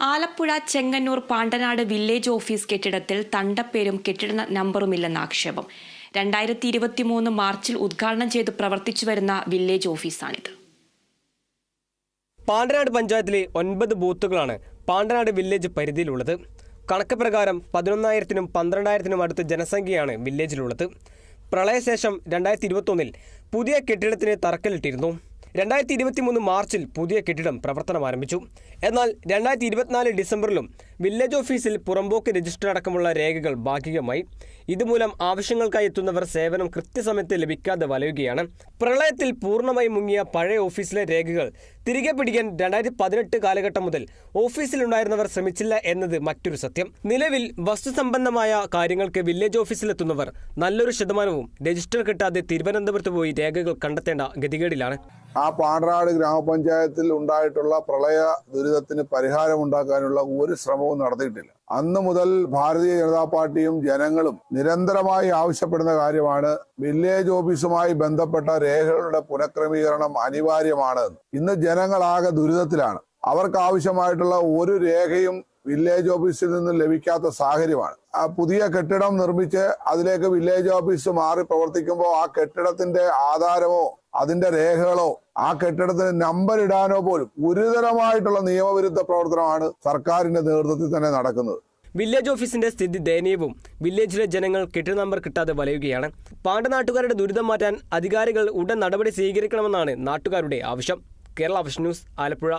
Alappuzha Chengannur Pandanad village office കെട്ടിടത്തിൽ തണ്ടപ്പേരും കെട്ടിട നമ്പറുമില്ലെന്ന ആക്ഷേപം. രണ്ടായിരത്തി ഇരുപത്തി മൂന്ന് മാർച്ചിൽ ഉദ്ഘാടനം ചെയ്ത് പ്രവർത്തിച്ചു വരുന്ന വില്ലേജ് ഓഫീസാണിത്. പാണ്ടനാട് പഞ്ചായത്തിലെ ഒൻപത് ബൂത്തുകളാണ് പാണ്ടനാട് വില്ലേജ് പരിധിയിലുള്ളത്. കണക്ക് പ്രകാരം പതിനൊന്നായിരത്തിനും പന്ത്രണ്ടായിരത്തിനും അടുത്ത് ജനസംഖ്യയാണ് വില്ലേജിലുള്ളത്. പ്രളയശേഷം രണ്ടായിരത്തി ഇരുപത്തൊന്നിൽ പുതിയ കെട്ടിടത്തിന് തറക്കല്ലിട്ടിരുന്നു. രണ്ടായിരത്തി ഇരുപത്തി മൂന്ന് മാർച്ചിൽ പുതിയ കെട്ടിടം പ്രവർത്തനം ആരംഭിച്ചു എന്നാൽ രണ്ടായിരത്തി ഇരുപത്തിനാല് ഡിസംബറിലും വില്ലേജ് ഓഫീസിൽ പുറമ്പോക്ക് രജിസ്റ്റർ അടക്കമുള്ള രേഖകൾ ഭാഗികമായി. ഇതുമൂലം ആവശ്യങ്ങൾക്കായി എത്തുന്നവർ സേവനം കൃത്യസമയത്ത് ലഭിക്കാതെ വലയുകയാണ്. പ്രളയത്തിൽ പൂർണമായി മുങ്ങിയ പഴയ ഓഫീസിലെ രേഖകൾ തിരികെ പിടിക്കാൻ രണ്ടായിരത്തി പതിനെട്ട് കാലഘട്ടം മുതൽ ഓഫീസിലുണ്ടായിരുന്നവർ ശ്രമിച്ചില്ല എന്നത് മറ്റൊരു സത്യം. നിലവിൽ വസ്തുസംബന്ധമായ കാര്യങ്ങൾക്ക് വില്ലേജ് ഓഫീസിലെത്തുന്നവർ നല്ലൊരു ശതമാനവും രജിസ്റ്റർ കിട്ടാതെ തിരുവനന്തപുരത്ത് പോയി രേഖകൾ കണ്ടെത്തേണ്ട ഗതികേടിലാണ്. ആ പാണ്ടാട് ഗ്രാമപഞ്ചായത്തിൽ ഉണ്ടായിട്ടുള്ള പ്രളയ ദുരിതത്തിന് പരിഹാരമുണ്ടാക്കാനുള്ള ഒരു ശ്രമവും നടത്തിയിട്ടില്ല. അന്ന് മുതൽ ഭാരതീയ ജനതാ പാർട്ടിയും ജനങ്ങളും നിരന്തരമായി ആവശ്യപ്പെടുന്ന കാര്യമാണ് വില്ലേജ് ഓഫീസുമായി ബന്ധപ്പെട്ട രേഖകളുടെ പുനഃക്രമീകരണം അനിവാര്യമാണ്. ഇന്ന് ജനങ്ങളാകെ ദുരിതത്തിലാണ്. അവർക്ക് ആവശ്യമായിട്ടുള്ള ഒരു രേഖയും വില്ലേജ് ഓഫീസിൽ നിന്നും ലഭിക്കാത്ത സാഹചര്യമാണ്. ആ പുതിയ കെട്ടിടം നിർമ്മിച്ച് അതിലേക്ക് വില്ലേജ് ഓഫീസ് മാറി പ്രവർത്തിക്കുമ്പോൾ ആ കെട്ടിടത്തിന്റെ ആധാരമോ അതിന്റെ രേഖകളോ ആ കെട്ടിടത്തിന് നമ്പർ ഇടാനോ പോലും ഗുരുതരമായിട്ടുള്ള നിയമവിരുദ്ധ പ്രവർത്തനമാണ് സർക്കാരിന്റെ നേതൃത്വത്തിൽ തന്നെ നടക്കുന്നത്. വില്ലേജ് ഓഫീസിന്റെ സ്ഥിതി ദയനീയവും. വില്ലേജിലെ ജനങ്ങൾ കെട്ടിട നമ്പർ കിട്ടാതെ വലയുകയാണ്. പാണ്ഡനാട്ടുകാരുടെ ദുരിതം മാറ്റാൻ അധികാരികൾ ഉടൻ നടപടി സ്വീകരിക്കണമെന്നാണ് നാട്ടുകാരുടെ ആവശ്യം. Kerala vision news Alappuzha.